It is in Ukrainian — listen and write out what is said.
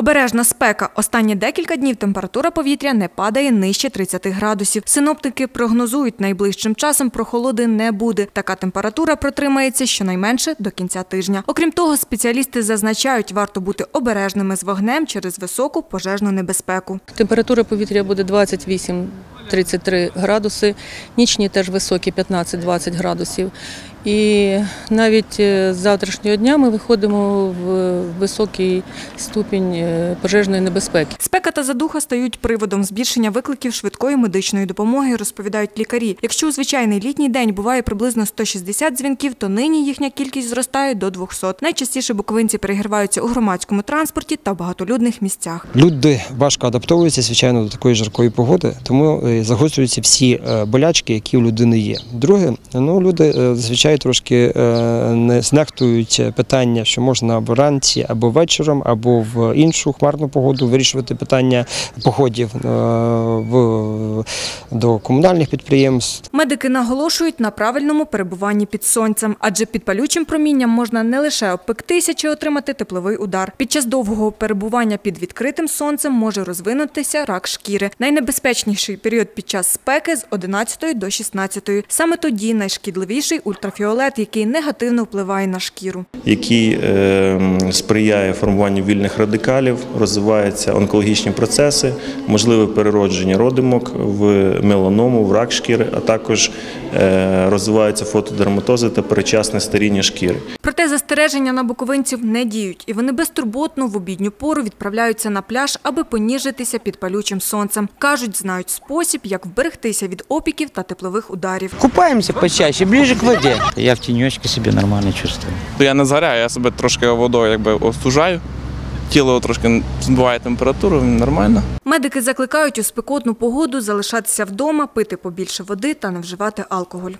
Обережна спека. Останні декілька днів температура повітря не падає нижче 30 градусів. Синоптики прогнозують, найближчим часом прохолоди не буде. Така температура протримається щонайменше до кінця тижня. Окрім того, спеціалісти зазначають, варто бути обережними з вогнем через високу пожежну небезпеку. Температура повітря буде 28-33 градуси, нічні теж високі 15-20 градусів. І навіть е, з завтрашнього дня ми виходимо в високий ступінь е, пожежної небезпеки. Спека та задуха стають приводом збільшення викликів швидкої медичної допомоги, розповідають лікарі. Якщо у звичайний літній день буває приблизно 160 дзвінків, то нині їхня кількість зростає до 200. Найчастіше буковинці перегріваються у громадському транспорті та багатолюдних місцях. Люди важко адаптовуються, звичайно, до такої жаркої погоди, тому е, загострюються всі болячки, які у людини є. Друге, ну люди е, зазвичай трошки е, не знехтують питання, що можна вранці, або вечором, або в іншу хмарну погоду вирішувати питання походів е, в до комунальних підприємств. Медики наголошують на правильному перебуванні під сонцем, адже під палючим промінням можна не лише обпектися чи отримати тепловий удар. Під час довгого перебування під відкритим сонцем може розвинутися рак шкіри. Найнебезпечніший період під час спеки з 11 до 16. Саме тоді найшкідливіший ультрафіолет, який негативно впливає на шкіру. який е, сприяє формуванню вільних радикалів, розвиваються онкологічні процеси, можливе переродження родимок в меланому, в рак шкіри, а також е, розвиваються фотодерматози та перечасне старіння шкіри. Проте застереження на буковинців не діють, і вони безтурботно в обідню пору відправляються на пляж, аби поніжитися під палючим сонцем. Кажуть, знають спосіб, як вберегтися від опіків та теплових ударів. Купаемся почаще, ближе к воде. Я в тенечке себя нормально чувствую. То я не згоряю, я себе трошки водою якби остужаю. Тіло трошки збиває температуру, нормально. Медики закликають у спекотну погоду залишатися вдома, пити побільше води та не вживати алкоголь.